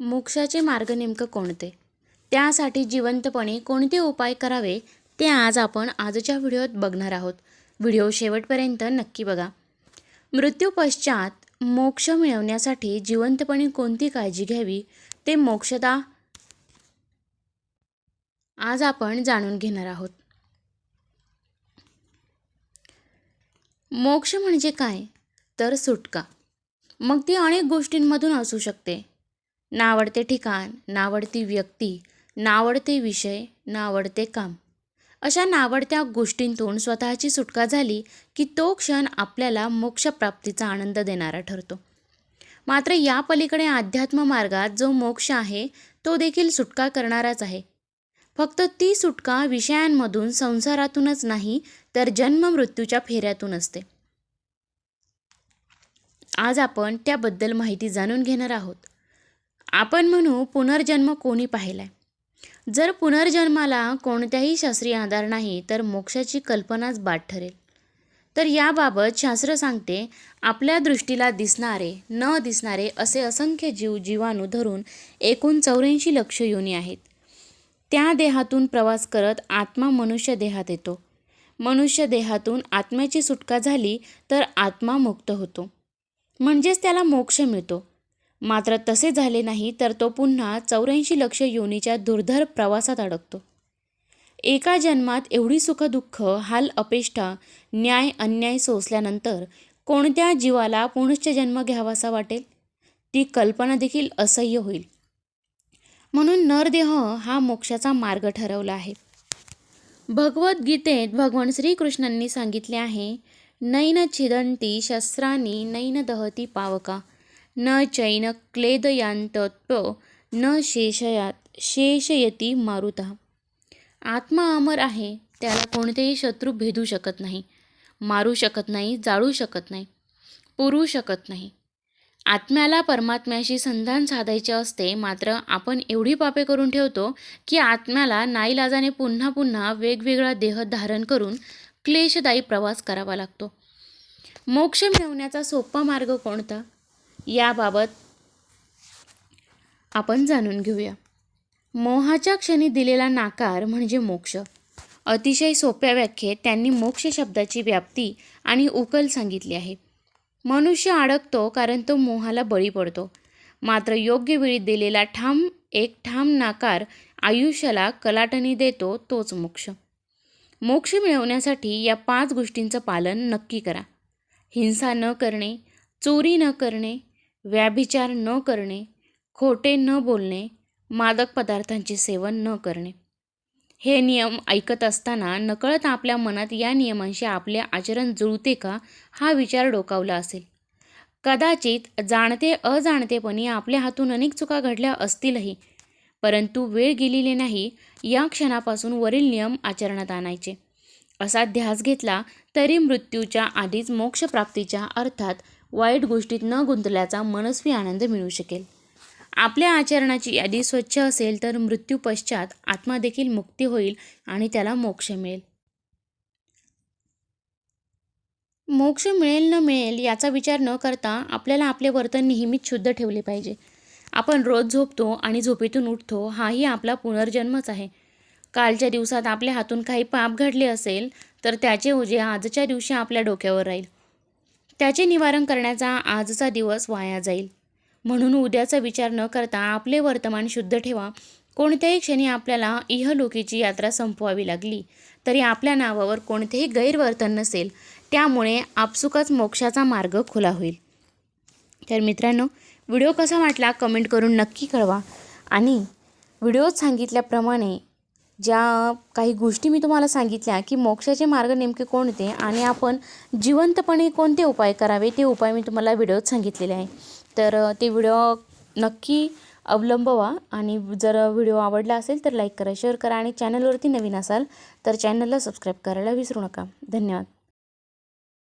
मोक्षाचे मार्ग नेमकं कोणते? त्यासाठी जिवंतपणे कोणते उपाय करावे? ते आज आपण आजच्या व्हिडिओत बघणार आहोत. व्हिडिओ शेवटपर्यंत नक्की बघा. मृत्यूपश्चात मोक्ष मिळवण्यासाठी जिवंतपणे कोणती काळजी घ्यावी? ते मोक्षदा आज आपण जाणून घेणार आहोत. मोक्ष म्हणजे काय? तर सुटका. मग ती अनेक गोष्टींमधून असू शकते. नावडते ठिकाण नावडती व्यक्ती नावडते विषय नावडते काम. अशा नावडत्या गोष्टींतून स्वतःची सुटका झाली की तो क्षण आपल्याला मोक्षप्राप्तीचा आनंद देणारा ठरतो. मात्र या पलीकडे अध्यात्म मार्गात जो मोक्ष आहे तो देखील सुटका करणाराच आहे. फक्त ती सुटका विषयांमधून संसारातूनच नाही तर जन्म मृत्यूच्या फेऱ्यातून असते. आज आपण त्याबद्दल माहिती जाणून घेणार आहोत. आपण म्हणू पुनर्जन्म कोणी पाहिलाय? जर पुनर्जन्माला कोणत्याही शास्त्रीय आधार नाही तर मोक्षाची कल्पनाच बाद ठरेल. तर याबाबत शास्त्र सांगते आपल्या दृष्टीला दिसणारे न दिसणारे असे असंख्य जीव जीवाणू धरून एकूण चौऱ्याऐंशी लक्ष योनी आहेत. त्या देहातून प्रवास करत आत्मा मनुष्य देहात येतो. मनुष्य देहातून आत्म्याची सुटका झाली तर आत्मा मुक्त होतो. म्हणजेच त्याला मोक्ष मिळतो. मात्र तसे झाले नाही तर तो पुन्हा चौऱ्याऐंशी लक्ष योनीच्या दुर्धर प्रवासात अडकतो. एका जन्मात एवढी सुखदुःख हाल अपेष्टा न्याय अन्याय सोसल्यानंतर कोणत्या जीवाला पुनश्च जन्म घ्यावासा वाटेल? ती कल्पना देखील असह्य होईल. म्हणून नरदेह हा मोक्षाचा मार्ग ठरवला आहे. भगवद्गीतेत भगवान श्रीकृष्णांनी सांगितले आहे नैन छिदंती शस्त्रांनी नैन दहती पावका न चैन क्लेदयांतत्व न शेषयात शेषयती मारुता। आत्मा अमर आहे त्याला कोणतेही शत्रू भेदू शकत नाही मारू शकत नाही जाळू शकत नाही पुरू शकत नाही. आत्म्याला परमात्म्याशी संधान साधायचे असते मात्र आपण एवढी पापे करून ठेवतो की आत्म्याला नाईलाजाने पुन्हा पुन्हा वेगवेगळा देह धारण करून क्लेशदायी प्रवास करावा लागतो. मोक्ष मिळवण्याचा सोपा मार्ग कोणता? याबाबत आपण जाणून घेऊया. मोहाच्या क्षणी दिलेला नाकार म्हणजे मोक्ष. अतिशय सोप्या व्याख्येत त्यांनी मोक्ष शब्दाची व्याप्ती आणि उकल सांगितली आहे. मनुष्य अडकतो कारण तो मोहाला बळी पडतो. मात्र योग्य वेळी दिलेला ठाम एक ठाम नाकार आयुष्याला कलाटणी देतो तोच मोक्ष. मोक्ष मिळवण्यासाठी या पाच गोष्टींचं पालन नक्की करा. हिंसा न करणे चोरी न करणे व्याभिचार न करणे खोटे न बोलणे मादक पदार्थांचे सेवन न करणे. हे नियम ऐकत असताना नकळत आपल्या मनात या नियमांशी आपले आचरण जुळते का हा विचार डोकावला असेल. कदाचित जाणते अजाणतेपणी आपल्या हातून अनेक चुका घडल्या असतीलही परंतु वेळ गेलेली नाही या क्षणापासून वरील नियम आचरणात आणायचे. असा ध्यास घेतला तरी मृत्यूच्या आधीच मोक्षप्राप्तीच्या अर्थात वाईट गोष्टीत न गुंतल्याचा मनस्वी आनंद मिळू शकेल. आपल्या आचरणाची यादी स्वच्छ असेल तर मृत्यूपश्चात आत्मादेखील मुक्ती होईल आणि त्याला मोक्ष मिळेल. मोक्ष मिळेल न मिळेल याचा विचार न करता आपल्याला आपले वर्तन नेहमीच शुद्ध ठेवले पाहिजे. आपण रोज झोपतो आणि झोपेतून उठतो हाही आपला पुनर्जन्मच आहे. कालच्या दिवसात आपल्या हातून काही पाप घडले असेल तर त्याचे ओझे आजच्या दिवशी आपल्या डोक्यावर राहील. त्याचे निवारण करण्याचा आजचा दिवस वाया जाईल. म्हणून उद्याचा विचार न करता आपले वर्तमान शुद्ध ठेवा. कोणत्याही क्षणी आपल्याला इहलोकीची यात्रा संपवावी लागली तरी आपल्या नावावर कोणतेही गैरवर्तन नसेल त्यामुळे आपसुकच मोक्षाचा मार्ग खुला होईल. तर मित्रांनो व्हिडिओ कसा वाटला कमेंट करून नक्की कळवा. आणि व्हिडिओत सांगितल्याप्रमाणे ज्या काही गोष्टी मी तुम्हाला सांगितल्या की मोक्षाचे मार्ग नेमके कोणते आणि आपण जिवंतपणे कोणते उपाय करावे ते उपाय मी तुम्हाला व्हिडिओत सांगितलेले आहे. तर ते व्हिडिओ नक्की अवलंबवा आणि जर व्हिडिओ आवडला असेल तर लाईक करा शेअर करा आणि चॅनलवरती नवीन असाल तर चॅनलला सबस्क्राईब करायला विसरू नका. धन्यवाद.